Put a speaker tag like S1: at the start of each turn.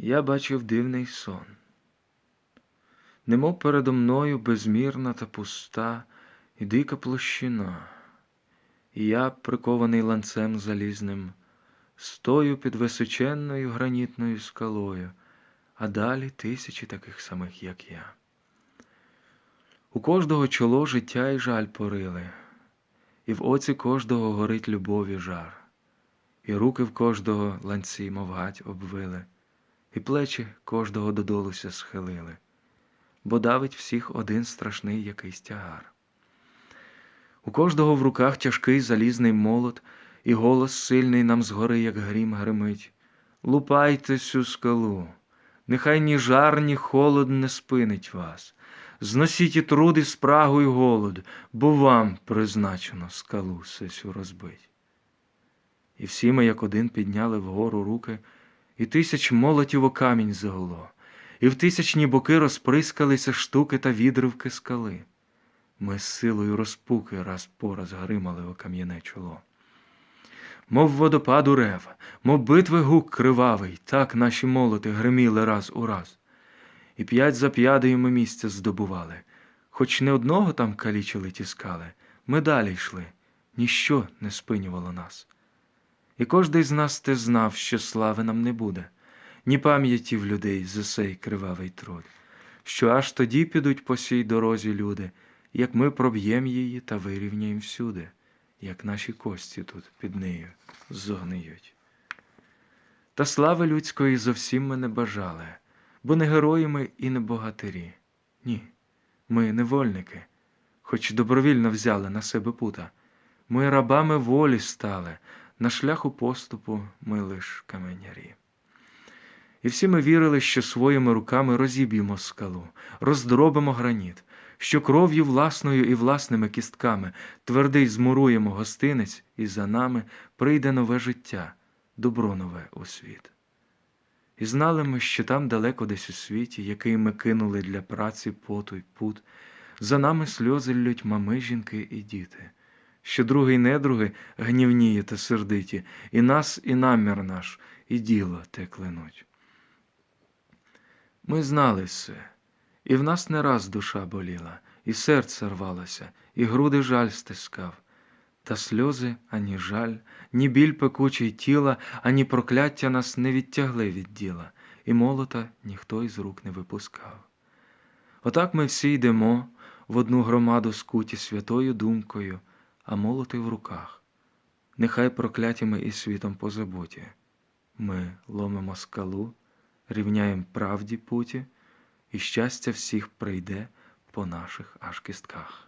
S1: Я бачив дивний сон. Немов передо мною безмірна та пуста і дика площина, і я, прикований ланцем залізним, стою під височенною гранітною скалою, а далі тисячі таких самих, як я. У кожного чоло життя і жаль порили, і в оці кожного горить любові жар, і руки в кожного ланці, мов гать, обвили, і плечі кожного додолуся схилили, бо давить всіх один страшний якийсь тягар. У кожного в руках тяжкий залізний молот, і голос сильний нам згори, як грім гримить. Лупайте цю скалу, нехай ні жар, ні холод не спинить вас. Зносіть і труд, і спрагу, і голод, бо вам призначено скалу сесю розбить. І всі ми, як один, підняли вгору руки, і тисяч молотів о камінь загуло, і в тисячні боки розприскалися штуки та відривки скали. Ми з силою розпуки раз по раз гримали о кам'яне чоло. Мов водопаду рев, мов битви гук кривавий, так наші молоти гриміли раз у раз. І п'ять за п'ядою ми місця здобували, хоч не одного там калічили ті скали, ми далі йшли, ніщо не спинювало нас. І кожний з нас те знав, що слави нам не буде, ні пам'яті в людей за сей кривавий труд, що аж тоді підуть по сій дорозі люди, як ми проб'єм її та вирівняєм всюди, як наші кості тут під нею зогниють. Та слави людської зовсім ми не бажали, бо не герої ми і не богатирі. Ні, ми невольники, хоч добровільно взяли на себе пута. Ми рабами волі стали, на шляху поступу ми лиш каменярі. І всі ми вірили, що своїми руками розіб'ємо скалу, роздробимо граніт, що кров'ю власною і власними кістками твердий змуруємо гостинець, і за нами прийде нове життя, добро нове у світ. І знали ми, що там далеко десь у світі, який ми кинули для праці поту й пут, за нами сльози лють мами, жінки і діти, що другий недруги гнівніє та сердиті, і нас, і намір наш, і діло те клянуть. Ми знали все, і в нас не раз душа боліла, і серце рвалося, і груди жаль стискав. Та сльози, ані жаль, ні біль пекучий тіла, ані прокляття нас не відтягли від діла, і молота ніхто із рук не випускав. Отак ми всі йдемо в одну громаду скуті святою думкою, а молоти в руках. Нехай проклятіми і світом позабуті. Ми ломимо скалу, рівняємо правді путі, і щастя всіх прийде по наших аж кістках.